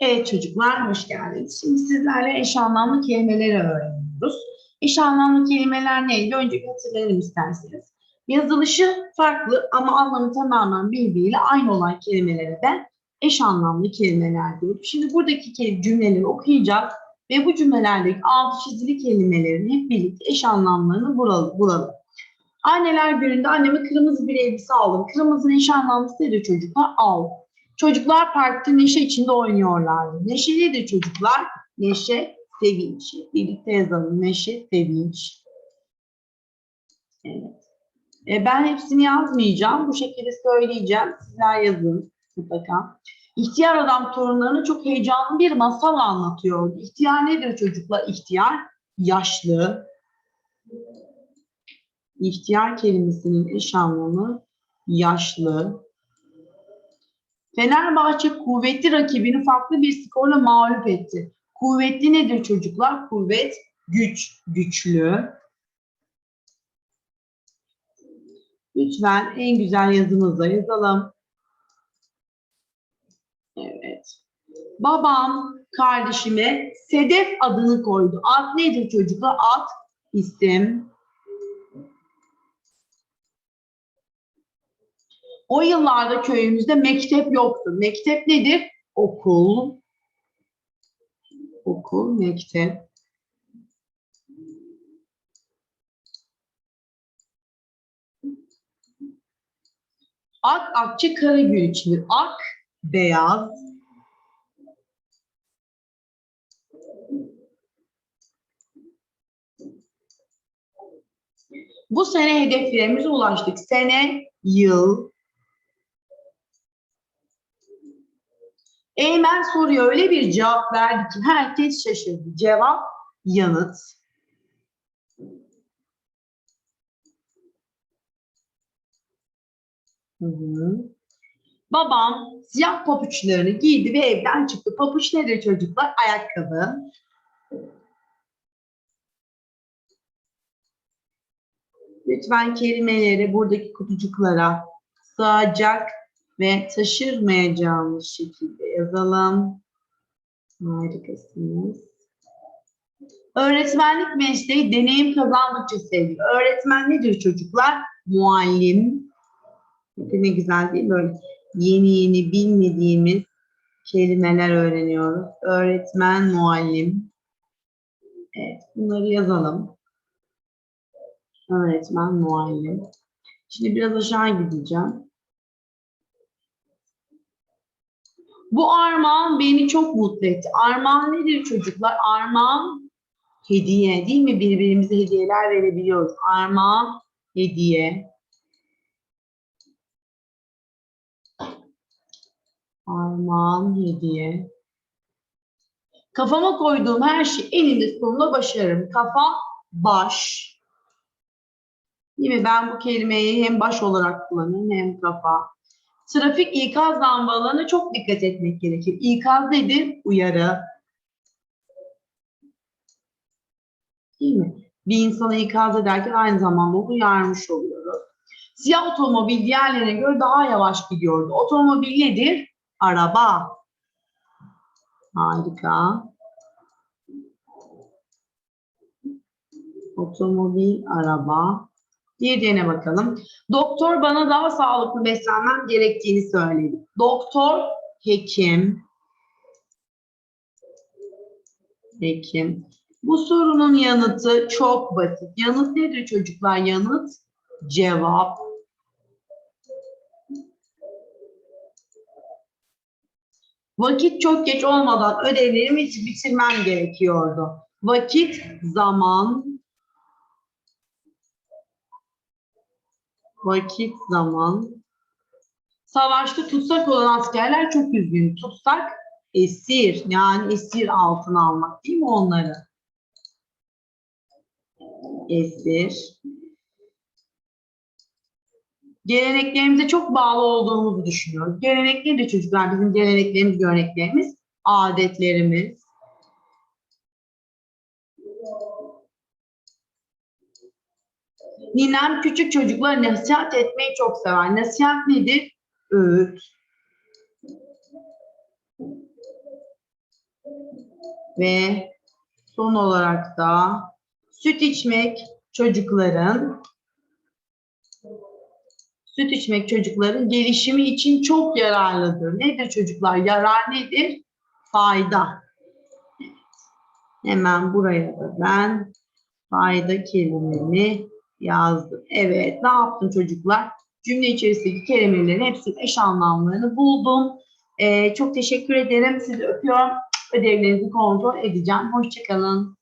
Evet çocuklar hoş geldiniz. Şimdi sizlerle eş anlamlı kelimeleri öğreniyoruz. Eş anlamlı kelimeler neydi? Önce bir hatırlayalım isterseniz. Yazılışı farklı ama anlamı tamamen birbiriyle aynı olan kelimelere de eş anlamlı kelimeler diyoruz. Şimdi buradaki cümleleri okuyacağız ve bu cümlelerdeki altı çizili kelimelerin hep birlikte eş anlamlarını bulalım. Anneler gününde anneme kırmızı bir elbise aldım. Kırmızının eş anlamlısı nedir çocuklar? Al. Çocuklar parkta neşe içinde oynuyorlardı. Neşe nedir çocuklar? Neşe, sevinç. Birlikte yazalım. Neşe, sevinç. Evet. E, ben hepsini yazmayacağım. Bu şekilde söyleyeceğim. Sizler yazın mutlaka. İhtiyar adam torunlarına çok heyecanlı bir masal anlatıyordu. İhtiyar nedir çocuklar? İhtiyar, yaşlı. İhtiyar kelimesinin eş anlamı yaşlı. Fenerbahçe kuvvetli rakibini farklı bir skorla mağlup etti. Kuvvetli nedir çocuklar? Kuvvet, güç, güçlü. Lütfen en güzel yazımızla yazalım. Evet. Babam kardeşime Sedef adını koydu. Ad nedir çocuklar? Ad, isim. O yıllarda köyümüzde mektep yoktu. Mektep nedir? Okul. Okul, mektep. Ak, akçe, kara gül içilir. Ak, beyaz. Bu sene hedeflerimize ulaştık. Sene, yıl, Eymen soruya öyle bir cevap verdi ki herkes şaşırdı. Cevap yanıt. Hı hı. Babam siyah papuçlarını giydi ve evden çıktı. Papuç nedir çocuklar? Ayakkabı. Lütfen kelimeleri buradaki kutucuklara sığacak ve taşırmayacağımız şekilde yazalım. Harikasınız. Öğretmenlik mesleği deneyim kazandıkça sevgi. Öğretmen nedir çocuklar? Muallim. Ne güzel değil mi? Böyle yeni yeni bilmediğimiz kelimeler öğreniyoruz. Öğretmen, muallim. Evet, bunları yazalım. Öğretmen, muallim. Şimdi biraz aşağı gideceğim. Bu armağan beni çok mutlu etti. Armağan nedir çocuklar? Armağan hediye değil mi? Birbirimize hediyeler verebiliyoruz. Armağan hediye. Armağan hediye. Kafama koyduğum her şey eninde sonunda başarırım. Kafa, baş. Değil mi? Ben bu kelimeyi hem baş olarak kullanıyorum hem kafa. Trafik ikaz lambalarına çok dikkat etmek gerekir. İkaz nedir? Uyarı. Değil mi? Bir insanı ikaz ederken aynı zamanda onu uyarmış oluyoruz. Siyah otomobil diğerlerine göre daha yavaş gidiyordu. Otomobil nedir? Araba. Harika. Otomobil, araba. Diğerine bakalım. Doktor bana daha sağlıklı beslenmem gerektiğini söyledi. Doktor, hekim. Hekim. Bu sorunun yanıtı çok basit. Yanıt nedir çocuklar? Yanıt cevap. Vakit çok geç olmadan ödevlerimi bitirmem gerekiyordu. Vakit, zaman, vakit, zaman. Savaşta tutsak olan askerler çok üzgün. Tutsak esir, yani esir altına almak değil mi onları? Esir. Geleneklerimize çok bağlı olduğumuzu düşünüyoruz. Gelenek nedir çocuklar? Bizim geleneklerimiz, göreneklerimiz, adetlerimiz. Ninem küçük çocuklara nasihat etmeyi çok sever. Nasihat nedir? Öğüt. Ve son olarak da süt içmek çocukların süt içmek çocukların gelişimi için çok yararlıdır. Nedir çocuklar? Yarar nedir? Fayda. Hemen buraya da ben fayda kelimemi yazdım. Evet, ne yaptım çocuklar? Cümle içerisindeki kelimelerin hepsinin eş anlamlarını buldum. Ee, çok teşekkür ederim. Sizi öpüyorum. Ödevlerinizi kontrol edeceğim. Hoşçakalın.